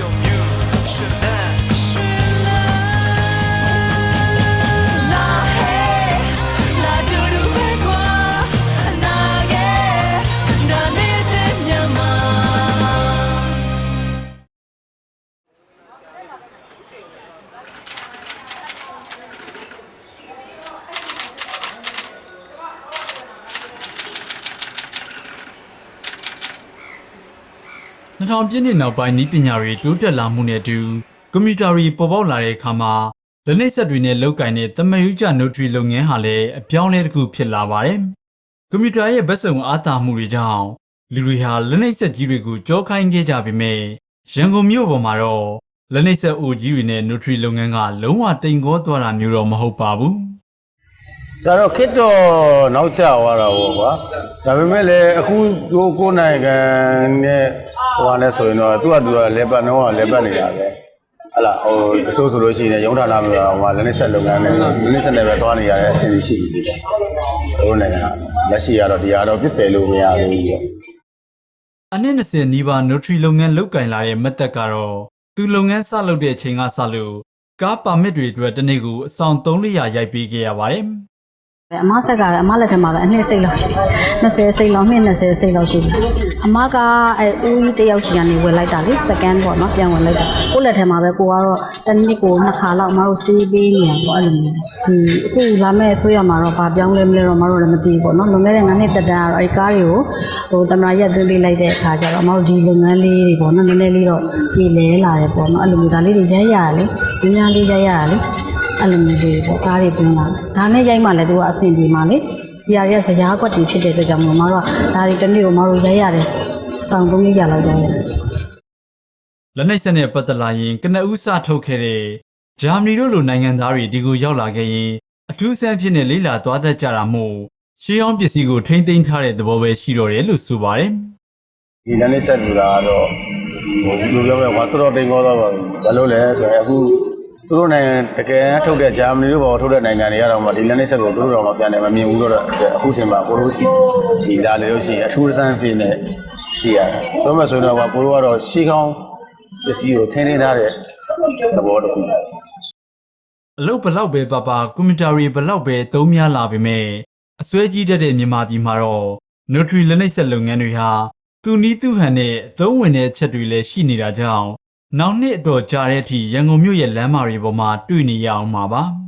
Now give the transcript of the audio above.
You should 2000ပြည့်နှစ်နောက်ပိုင်းဤပညာတွေတိုးတက်လာမှုနဲ့အတူကွန်ပျူတာတွေပေါ်ပေါက်လာတဲ့အခါမှာလက်နက်ဆက်တွေနဲ့လောက်ကင်တဲ့တမယုကြနိုထရီလုပ်ငန်းဟာလည်းအပြောင်းအလဲတစ်ခုဖြစ်လာပါတယ်။ကွန်ပျူတာရဲ့ဘက်စုံအားသာမှုတွေကြောင့်လူတွေဟာလက်နက်ဆက်ကြီးတွေကိုကြောခိုင်းခဲ့ကြပေမဲ့ရန်ကုန်မြို့ပေါ်မှာတော့လက်နက်ဆက်အိုကြီးတွေနဲ့နိုထရီလုပ်ငန်းကလုံးဝတိမ်ကောသွားတာမျိုးတော့မဟုတ်ပါဘူး။ဒါတော့ခစ်တော့နောက်ကျသွားတာပေါ့ကွာဒါပေမဲ့လည်းအခုကိုကိုနိုင်ငံနဲ့ ဟိုဟာနဲ့ဆိုရင်တော့သူ့အတူကလေပတ်နှောကလေပတ်နေတာပဲဟလာဟိုတချို့ဆိုလို့ရှိရင်ရုံးဌာနမျိုးတော့ဟိုဟာလက်နေဆက်လုပ်ငန်းနဲ့လက်နေဆက်နဲ့ပဲသွားနေရတဲ့အဆင့်ရှိနေတယ်တို့နိုင်ငံလက်ရှိကတော့ဒီဟာတော့ပြစ်ပယ်လို့မရသေးဘူးပေါ့အနည်း20နီးပါး notary လုပ်ငန်းလုပ်ကင်လာတဲ့မက်သက်ကတော့သူလုပ်ငန်းစလုပ်တဲ့အချိန်ကစလို့ကားပါမစ်တွေအတွက်တစ်နေ့ကိုအဆောင်300ရိုက်ပေးခဲ့ရပါတယ်။ အမဆက်ကလည်းအမလက်ထက်မှာပဲအနှစ်စိတ်လောက်ရှိတယ်20စိတ်လောက်နှစ်20စိတ်လောက်ရှိတယ်အမကအဲဦးကြီးတယောက်ချီကနေဝင်လိုက်တာလေစကန်ပေါ့နော်ပြန်ဝင်လိုက်တာကိုယ့်လက်ထက်မှာပဲကိုကတော့တစ်နှစ်ကိုနှစ်ခါလောက်အမတို့စီးပေးနေရပေါ့အဲ့လိုမျိုးဒီအခုလာမဲ့ဆိုရမှာတော့ဘာပြောင်းလဲမလဲတော့အမတို့လည်းမသိဘူးပေါ့နော်လွန်ခဲ့တဲ့9နှစ်တက်တန်းကတော့အဲဒီကားတွေကိုဟိုတမနာရက်သွင်းပေးလိုက်တဲ့အခါကျတော့အမတို့ဒီလုပ်ငန်းလေးတွေပေါ့နော်နည်းနည်းလေးတော့ပြည်လဲလာတယ်ပေါ့နော်အဲ့လိုမျိုးဒါလေးတွေရိုက်ရရလေညညာလေးရိုက်ရရလေ အဲ့လိုမျိုးလေးပေါ့ကားတွေပြင်လာဒါနဲ့ရိုက်မှလည်းသူကအဆင်ပြေမှလေဒီဟာတွေကစရားကွက်တွေဖြစ်တဲ့အတွက်ကြောင့်မို့မတို့ကဒါတွေတစ်နေ့ကိုမတို့ရိုက်ရတယ်စောင်းသုံးလေးရလောက်ရိုက်ရတယ်လက်နှိပ်ဆက်နဲ့ပတ်သက်လာရင်ကနဦးစထုတ်ခဲ့တဲ့ဂျာမနီတို့လိုနိုင်ငံသားတွေဒီကိုရောက်လာခဲ့ရင်အထူးဆန်းဖြစ်နေလေးလာသွားတတ်ကြတာမို့ရှေးအောင်ပစ္စည်းကိုထိမ့်သိမ်းထားတဲ့သဘောပဲရှိတော့တယ်လို့ဆိုပါတယ်ဒီလက်နေဆက်လူတာကတော့ဟိုလူပြောမဲ့ကွာတော်တော်တိမ်ခေါ်တော့ပါဘာလို့လဲဆိုရင်အခု သူတို့နိုင်ငံတကယ်ထုတ်တဲ့ဂျာမနီတို့ဘောထုတ်တဲ့နိုင်ငံတွေကတော့မှဒီလက်နေဆက်ကိုသူတို့တော့မပြန်နိုင်မမြင်ဘူးတော့အခုချိန်မှာကိုလိုရှိရှိလာလေလို့ရှိရင်အထူးဆန်းဖြစ်နေကြည့်ရတယ်။ပြောမှဆိုရင်တော့ကိုလိုကတော့ရှေးကောင်းပစ္စည်းကိုထင်းထင်းထားတဲ့သဘောတစ်ခု။အလုပ်ဘလောက်ပဲပါပါကွန်ပျူတာတွေဘလောက်ပဲသုံးများလာပေမဲ့အစွဲကြီးတတ်တဲ့မြန်မာပြည်မှာတော့ notary လက်နှိပ်ဆက်လုပ်ငန်းတွေဟာသူနီးသူဟန်နဲ့အသုံးဝင်တဲ့ချက်တွေလည်းရှိနေတာကြောင့် နောက်နှစ်အတော်ကြာတဲ့အထိရန်ကုန်မြို့ရဲ့လမ်းမတွေပေါ်မှာတွေ့နေရအောင်ပါပါ။